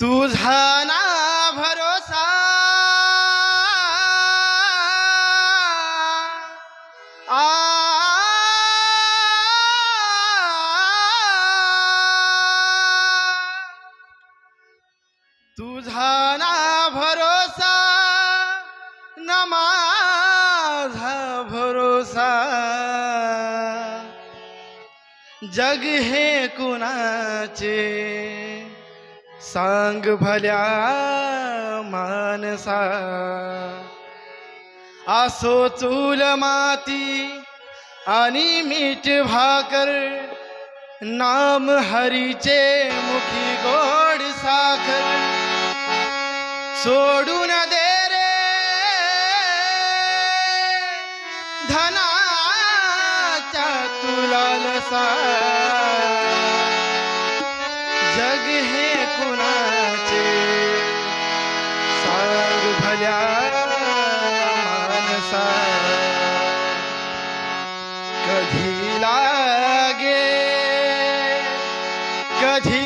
तुझा ना भरोसा. आ. तुझा ना भरोसा न माझा भरोसा. जग हे कुणाचे? सांग भल्या मानसा आसो चूल माती आणि मीठ भाकर नाम हरीचे मुखी गोड साखर. सोडून दे रे धनाच्या तुला लसा जग हे कुणाचे सांग भल्या मानसा कधी लागे? कधी